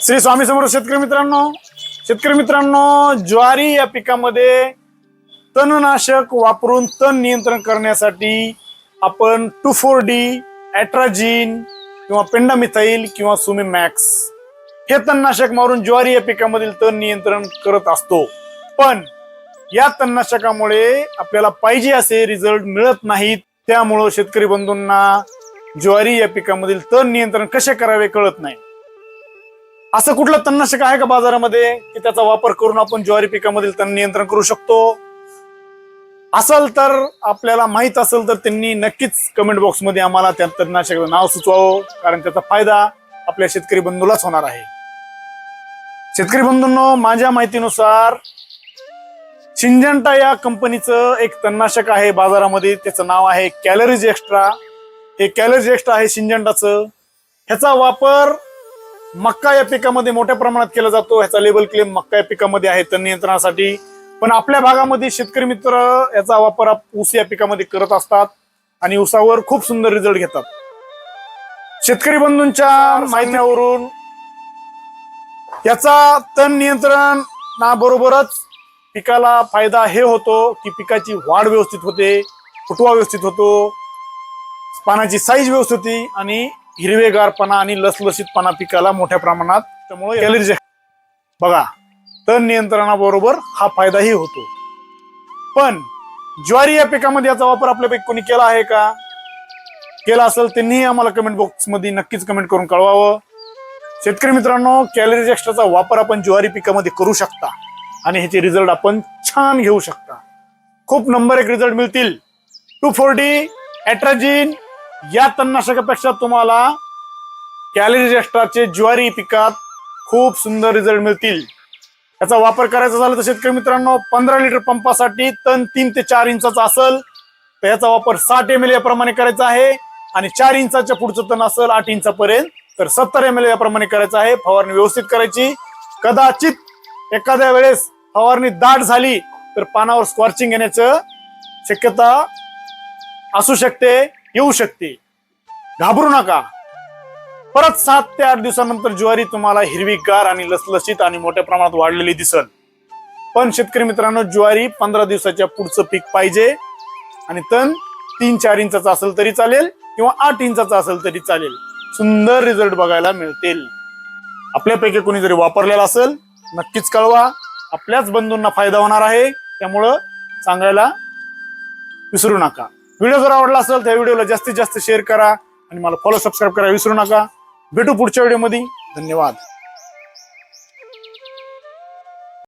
श्री स्वामी समोर शेतकरी मित्रांनो शेतकरी मित्रांनो ज्वारी या पिकामध्ये तणनाशक वापरून तण नियंत्रण करण्यासाठी आपण टू फोर डी ॲट्राजिन किंवा पेंडामिथाईल किंवा सुमी मॅक्स हे तणनाशक मारून ज्वारी या पिकामधील तण नियंत्रण करत असतो. पण या तणनाशकामुळे आपल्याला पाहिजे असे रिझल्ट मिळत नाहीत. त्यामुळं शेतकरी बंधूंना ज्वारी या पिकामधील तण नियंत्रण कसे करावे कळत नाही. असं कुठलं तणनाशक आहे का बाजारामध्ये की त्याचा वापर करून आपण ज्वारी पिकामधील तण नियंत्रण करू शकतो? असल तर आपल्याला माहीत असेल तर त्यांनी नक्कीच कमेंट बॉक्समध्ये आम्हाला त्या तणनाशकाचं नाव सुचवावं कारण त्याचा फायदा आपल्या शेतकरी बंधूलाच होणार आहे. शेतकरी बंधूंनो माझ्या माहितीनुसार सिंजंटा या कंपनीचं एक तणनाशक आहे बाजारामध्ये त्याचं नाव आहे कॅलरीज एक्स्ट्रा हे कॅलरीज एक्स्ट्रा आहे सिंजंटाचं ह्याचा वापर मक्का या पिकामध्ये मोठ्या प्रमाणात केला जातो. ह्याचा लेबल क्लेम मक्का या पिकामध्ये आहे तण नियंत्रणासाठी. पण आपल्या भागामध्ये शेतकरी मित्र याचा वापर ऊस या पिकामध्ये करत असतात आणि ऊसावर खूप सुंदर रिझल्ट घेतात. शेतकरी बंधूंच्या माहितीवरून याचा तण नियंत्रणाबरोबरच पिकाला फायदा हे होतो की पिकाची वाढ व्यवस्थित होते फुटवा व्यवस्थित होतो पानाची साईज व्यवस्थित होती आणि हिरवेगारपणा आणि लसलसीतपणा पिकाला मोठ्या प्रमाणात त्यामुळे कॅलरीज बघा तण नियंत्रणाबरोबर हा फायदाही होतो. पण ज्वारी या पिकामध्ये याचा वापर आपल्यापैकी कोणी केला आहे का? केला असेल त्यांनीही आम्हाला कमेंट बॉक्समध्ये नक्कीच कमेंट करून कळवावं. शेतकरी मित्रांनो कॅलरीज एक्स्ट्राचा वापर आपण ज्वारी पिकामध्ये करू शकता आणि ह्याचे रिझल्ट आपण छान घेऊ शकता. खूप नंबर एक रिझल्ट मिळतील. टू फोर डी ॲट्राजिन या तणनाशकापेक्षा तुम्हाला कॅलरीज एक्स्ट्राचे ज्वारी पिकात खूप सुंदर रिझल्ट मिळतील. याचा वापर करायचा झाला तर शेतकरी मित्रांनो पंधरा लिटर पंपासाठी तण तीन ते चार इंचाचा असेल. तर याचा वापर साठ एम एल याप्रमाणे करायचा आहे आणि चार इंचाच्या पुढचं तण असेल आठ इंचापर्यंत. तर सत्तर एम एल याप्रमाणे करायचं आहे. फवारणी व्यवस्थित करायची. कदाचित एखाद्या वेळेस फवारणी दाट झाली तर पानावर स्क्वॉर्चिंग येण्याचं शक्यता असू शकते. येऊ शकते. घाबरू नका. परत सात ते आठ दिवसानंतर ज्वारी तुम्हाला हिरवीगार आणि लसलशीत आणि मोठ्या प्रमाणात वाढलेली दिसल. पण शेतकरी मित्रांनो ज्वारी पंधरा दिवसाच्या पुढचं पीक पाहिजे आणि तण तीन चार इंचाचा असेल तरी चालेल किंवा आठ इंचाचा असेल तरी चालेल. सुंदर रिझल्ट बघायला मिळतील. आपल्यापैकी कोणी जरी वापरलेला असेल नक्कीच कळवा. आपल्याच बंधूंना फायदा होणार आहे. त्यामुळं सांगायला विसरू नका. व्हिडिओ जर आवडला असेल तर व्हिडिओला जास्तीत जास्त शेअर करा आणि मला फॉलो सबस्क्राईब करायला विसरू नका. भेटू पुढच्या व्हिडिओमध्ये धन्यवाद.